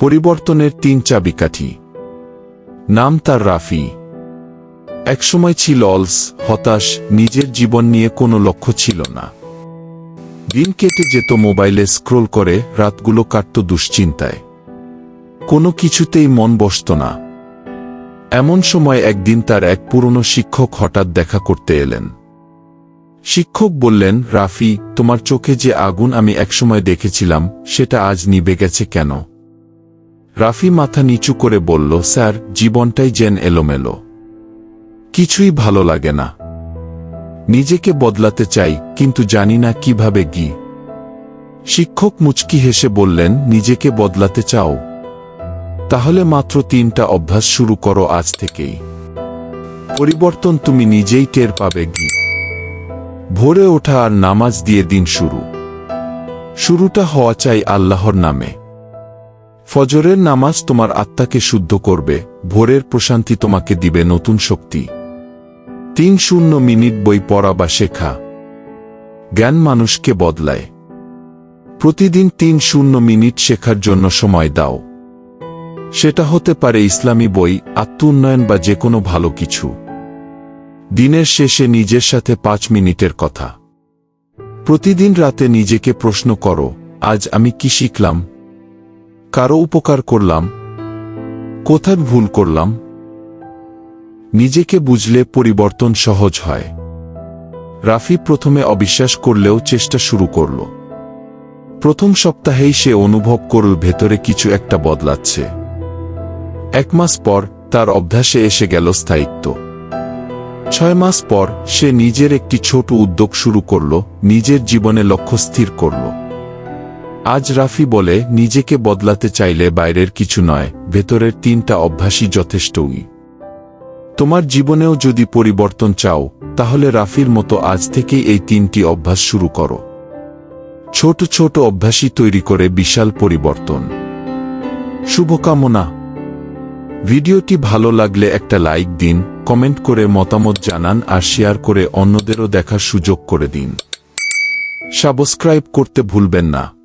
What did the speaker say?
পরিবর্তনের তিন চাবিকাঠি। নাম তার রাফি। একসময় ছিল অলস, হতাশ, নিজের জীবন নিয়ে কোনো লক্ষ্য ছিল না। দিন কেটে যেত মোবাইলে স্ক্রোল করে, রাতগুলো কাটত দুশ্চিন্তায়। কোনো কিছুতেই মন বসত না। এমন সময় একদিন তার এক পুরনো শিক্ষক হঠাৎ দেখা করতে এলেন। শিক্ষক বললেন, রাফি, তোমার চোখে যে আগুন আমি একসময় দেখেছিলাম, সেটা আজ নিবে গেছে কেন? রাফি মাথা নিচু করে বলল, স্যার, জীবনটাই যেন এলোমেলো। কিছুই ভালো লাগে না। নিজেকে বদলাতে চাই, কিন্তু জানি না কীভাবে গি শিক্ষক মুচকি হেসে বললেন, নিজেকে বদলাতে চাও? তাহলে মাত্র তিনটা অভ্যাস শুরু করো আজ থেকেই। পরিবর্তন তুমি নিজেই টের পাবে গি ভোরে ওঠা আর নামাজ দিয়ে দিন শুরু। শুরুটা হওয়া চাই আল্লাহর নামে। ফজরের নামাজ তোমার আত্মাকে শুদ্ধ করবে, ভোরের প্রশান্তি তোমাকে দিবে নতুন শক্তি। তিন শূন্য মিনিট বই পড়া বা শেখা। জ্ঞান মানুষকে বদলায়। প্রতিদিন তিন শূন্য মিনিট শেখার জন্য সময় দাও। সেটা হতে পারে ইসলামী বই আত্ম উন্নয়ন বা যে কোনো ভালো কিছু। দিনের শেষে নিজের সাথে পাঁচ মিনিটের কথা। প্রতিদিন রাতে নিজেকে প্রশ্ন করো, আজ আমি কি শিখলাম? কারও উপকার করলাম, কোথায় ভুল করলাম? নিজেকে বুঝলে পরিবর্তন সহজ হয়। রাফি প্রথমে অবিশ্বাস করলেও চেষ্টা শুরু করল। প্রথম সপ্তাহেই সে অনুভব করল ভেতরে কিছু একটা বদলাচ্ছে। এক মাস পর তার অভ্যাসে এসে গেল স্থায়িত্ব। ছয় মাস পর সে নিজের একটি ছোট উদ্যোগ শুরু করল, নিজের জীবনে লক্ষ্য স্থির করল। আজ রাফি বলে, নিজেকে বদলাতে চাইলে বাইরের কিছু নয়, ভেতরের তিনটা অভ্যাসই যথেষ্টই। তোমার জীবনেও যদি পরিবর্তন চাও, তাহলে রাফির মতো আজ থেকেই এই তিনটি অভ্যাস শুরু করো। ছোট ছোট অভ্যাসই তৈরি করে বিশাল পরিবর্তন। শুভকামনা। ভিডিওটি ভালো লাগলে একটা লাইক দিন, কমেন্ট করে মতামত জানান আর শেয়ার করে অন্যদেরও দেখার সুযোগ করে দিন। সাবস্ক্রাইব করতে ভুলবেন না।